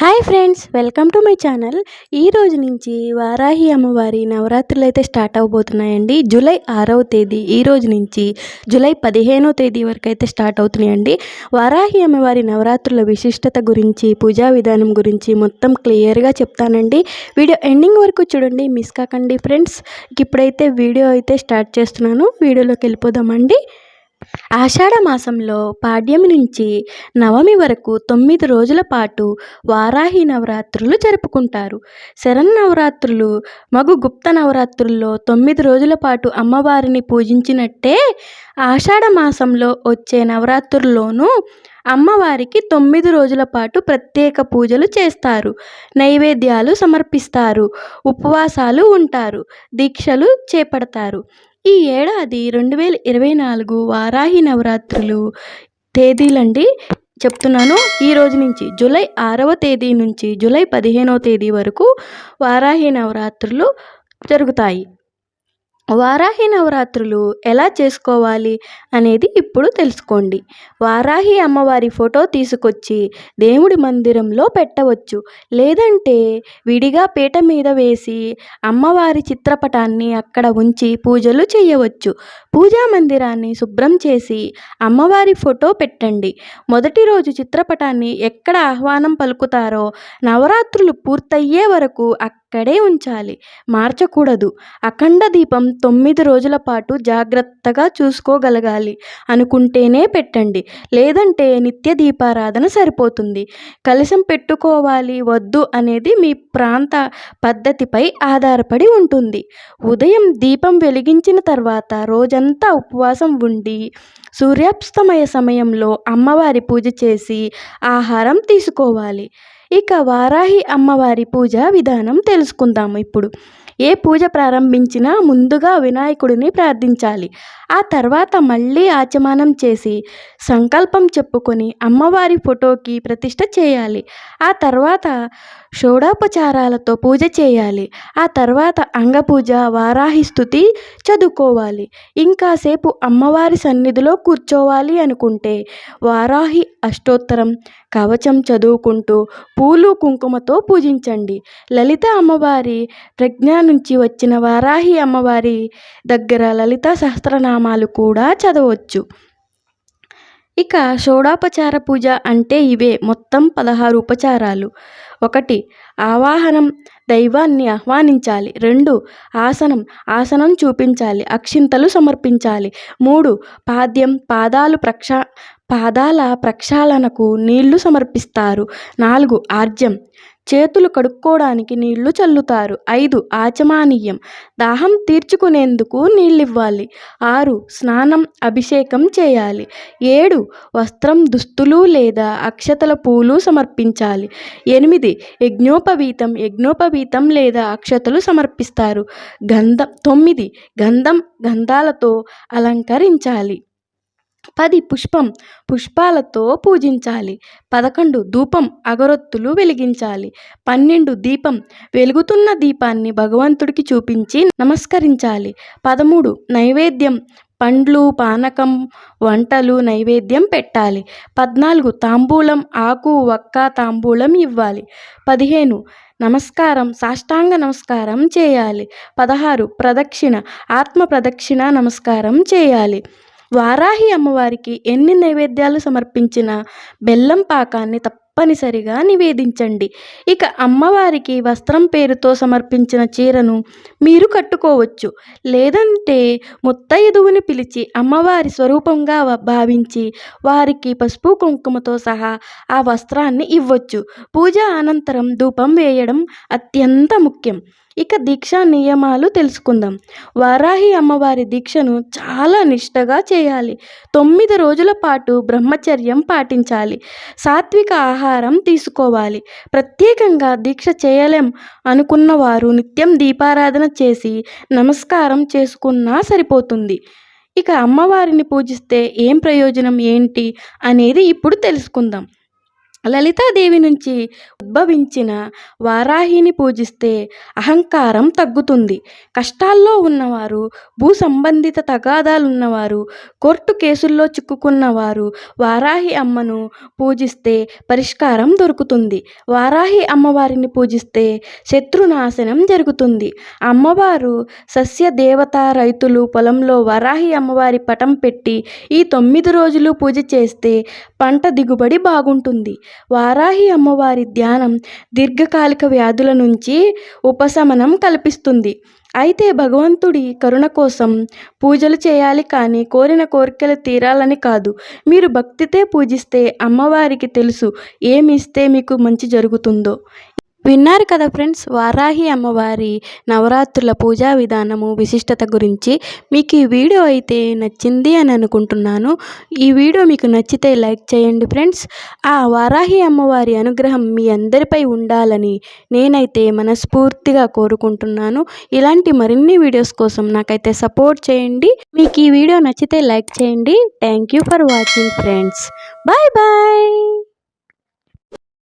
Hi friends welcome to my channel. ఈ రోజు నుంచి వారాహి అమ్మవారి నవరాత్రులు అయితే స్టార్ట్ అవబోతున్నాయండి. జూలై ఆరవ తేదీ ఈ రోజు నుంచి జూలై పదిహేనవ తేదీ వరకు అయితే స్టార్ట్ అవుతున్నాయండి. వారాహి అమ్మవారి నవరాత్రుల విశిష్టత గురించి పూజా విధానం గురించి మొత్తం క్లియర్గా చెప్తానండి. వీడియో ఎండింగ్ వరకు చూడండి మిస్ కాకండి ఫ్రెండ్స్. ఇప్పుడైతే వీడియో అయితే స్టార్ట్ చేస్తున్నాను. వీడియోలోకి వెళ్ళిపోదామండి. ఆషాఢ మాసంలో పాడ్యమి నుంచి నవమి వరకు తొమ్మిది రోజుల పాటు వారాహి నవరాత్రులు జరుపుకుంటారు. శరన్నవరాత్రులు మగు గుప్త నవరాత్రుల్లో తొమ్మిది రోజుల పాటు అమ్మవారిని పూజించినట్టే ఆషాఢ మాసంలో వచ్చే నవరాత్రుల్లోనూ అమ్మవారికి తొమ్మిది రోజుల పాటు ప్రత్యేక పూజలు చేస్తారు. నైవేద్యాలు సమర్పిస్తారు. ఉపవాసాలు ఉంటారు. దీక్షలు చేపడతారు. ఈ ఏడాది రెండు వేల ఇరవై నాలుగు వారాహి నవరాత్రులు తేదీలండి. చెప్తున్నాను ఈ రోజు నుంచి జూలై ఆరవ తేదీ నుంచి జూలై పదిహేనవ తేదీ వరకు వారాహి నవరాత్రులు జరుగుతాయి. వారాహి నవరాత్రులు ఎలా చేసుకోవాలి అనేది ఇప్పుడు తెలుసుకోండి. వారాహి అమ్మవారి ఫోటో తీసుకొచ్చి దేవుడి మందిరంలో పెట్టవచ్చు. లేదంటే విడిగా పీట మీద వేసి అమ్మవారి చిత్రపటాన్ని అక్కడ ఉంచి పూజలు చేయవచ్చు. పూజా మందిరాన్ని శుభ్రం చేసి అమ్మవారి ఫోటో పెట్టండి. మొదటి రోజు చిత్రపటాన్ని ఎక్కడ ఆహ్వానం పలుకుతారో నవరాత్రులు పూర్తయ్యే వరకు అక్కడ ఉంచాలి. మార్చకూడదు. అఖండ దీపం తొమ్మిది రోజుల పాటు జాగ్రత్తగా చూసుకోగలగాలి. అనుకుంటేనే పెట్టండి. లేదంటే నిత్య దీపారాధన సరిపోతుంది. కలశం పెట్టుకోవాలి వద్దు అనేది మీ ప్రాంత పద్ధతిపై ఆధారపడి ఉంటుంది. ఉదయం దీపం వెలిగించిన తర్వాత రోజంతా ఉపవాసం ఉండి సూర్యాస్తమయ సమయంలో అమ్మవారి పూజ చేసి ఆహారం తీసుకోవాలి. ఇక వారాహి అమ్మవారి పూజ విధానం తెలుసుకుందాము ఇప్పుడు. ఏ పూజ ప్రారంభించినా ముందుగా వినాయకుడిని ప్రార్థించాలి. ఆ తర్వాత మళ్ళీ ఆచమానం చేసి సంకల్పం చెప్పుకొని అమ్మవారి ఫోటోకి ప్రతిష్ట చేయాలి. ఆ తర్వాత షోడోపచారాలతో పూజ చేయాలి. ఆ తర్వాత అంగపూజ వారాహి స్థుతి చదువుకోవాలి. ఇంకాసేపు అమ్మవారి సన్నిధిలో కూర్చోవాలి అనుకుంటే వారాహి అష్టోత్తరం కవచం చదువుకుంటూ పూలు కుంకుమతో పూజించండి. లలిత అమ్మవారి ప్రజ్ఞ నుంచి వచ్చిన వారాహి అమ్మవారి దగ్గర లలిత సహస్రనామాలు కూడా చదవచ్చు. ఇక షోడాపచార పూజ అంటే ఇవే మొత్తం పదహారు ఉపచారాలు. ఒకటి ఆవాహనం దైవాన్ని ఆహ్వానించాలి. రెండు ఆసనం ఆసనం చూపించాలి. అక్షింతలు సమర్పించాలి. మూడు పాద్యం పాదాలు ప్రక్షా పాదాల ప్రక్షాళనకు నీళ్ళు సమర్పిస్తారు. నాలుగు ఆర్జ్యం. చేతులు కడుక్కోవడానికి నీళ్ళు చల్లుతారు. ఐదు ఆచమానీయం. దాహం తీర్చుకునేందుకు నీళ్ళివ్వాలి. ఆరు స్నానం అభిషేకం చేయాలి. ఏడు వస్త్రం దుస్తులు లేదా అక్షతల పూలు సమర్పించాలి. ఎనిమిది యజ్ఞోపవీతం. యజ్ఞోపవీతం లేదా అక్షతలు సమర్పిస్తారు. గంధం తొమ్మిది గంధం గంధాలతో అలంకరించాలి. పది పుష్పం పుష్పాలతో పూజించాలి. పదకొండు ధూపం అగరొత్తులు వెలిగించాలి. పన్నెండు దీపం వెలుగుతున్న దీపాన్ని భగవంతుడికి చూపించి నమస్కరించాలి. పదమూడు నైవేద్యం పండ్లు పానకం వంటలు నైవేద్యం పెట్టాలి. పద్నాలుగు తాంబూలం ఆకు వక్క తాంబూలం ఇవ్వాలి. పదిహేను నమస్కారం సాష్టాంగ నమస్కారం చేయాలి. పదహారు ప్రదక్షిణ ఆత్మ ప్రదక్షిణ నమస్కారం చేయాలి. వారాహి అమ్మవారికి ఎన్ని నైవేద్యాలు సమర్పించినా బెల్లం పాకాన్ని తప్పనిసరిగా నివేదించండి. ఇక అమ్మవారికి వస్త్రం పేరుతో సమర్పించిన చీరను మీరు కట్టుకోవచ్చు. లేదంటే ముత్తైదువుని పిలిచి అమ్మవారి స్వరూపంగా భావించి వారికి పసుపు కుంకుమతో సహా ఆ వస్త్రాన్ని ఇవ్వచ్చు. పూజ అనంతరం ధూపం వేయడం అత్యంత ముఖ్యం. ఇక దీక్షా నియమాలు తెలుసుకుందాం. వారాహి అమ్మవారి దీక్షను చాలా నిష్టగా చేయాలి. తొమ్మిది రోజుల పాటు బ్రహ్మచర్యం పాటించాలి. సాత్విక ఆహారం తీసుకోవాలి. ప్రత్యేకంగా దీక్ష చేయలేం అనుకున్న వారు నిత్యం దీపారాధన చేసి నమస్కారం చేసుకున్నా సరిపోతుంది. ఇక అమ్మవారిని పూజిస్తే ఏం ప్రయోజనం ఏంటి అనేది ఇప్పుడు తెలుసుకుందాం. లలితాదేవి నుంచి ఉద్భవించిన వారాహిని పూజిస్తే అహంకారం తగ్గుతుంది. కష్టాల్లో ఉన్నవారు భూ సంబంధిత తగాదాలున్నవారు కోర్టు కేసుల్లో చిక్కుకున్నవారు వారాహి అమ్మను పూజిస్తే పరిష్కారం దొరుకుతుంది. వారాహి అమ్మవారిని పూజిస్తే శత్రునాశనం జరుగుతుంది. అమ్మవారు సస్య దేవత రైతులు పొలంలో వరాహి అమ్మవారి పటం పెట్టి ఈ తొమ్మిది రోజులు పూజ చేస్తే పంట దిగుబడి బాగుంటుంది. వారాహి అమ్మవారి ధ్యానం దీర్ఘకాలిక వ్యాధుల నుంచి ఉపశమనం కల్పిస్తుంది. అయితే భగవంతుడి కరుణ కోసం పూజలు చేయాలి కానీ కోరిన కోరికలు తీరాలని కాదు. మీరు భక్తితే పూజిస్తే అమ్మవారికి తెలుసు ఏమి ఇస్తే మీకు మంచి జరుగుతుందో. విన్నారు కదా ఫ్రెండ్స్ వారాహి అమ్మవారి నవరాత్రుల పూజా విధానము విశిష్టత గురించి. మీకు ఈ వీడియో అయితే నచ్చింది అని అనుకుంటున్నాను. ఈ వీడియో మీకు నచ్చితే లైక్ చేయండి ఫ్రెండ్స్. ఆ వారాహి అమ్మవారి అనుగ్రహం మీ అందరిపై ఉండాలని నేనైతే మనస్ఫూర్తిగా కోరుకుంటున్నాను. ఇలాంటి మరిన్ని వీడియోస్ కోసం నాకైతే సపోర్ట్ చేయండి. మీకు ఈ వీడియో నచ్చితే లైక్ చేయండి. Thank you for watching friends. Bye bye!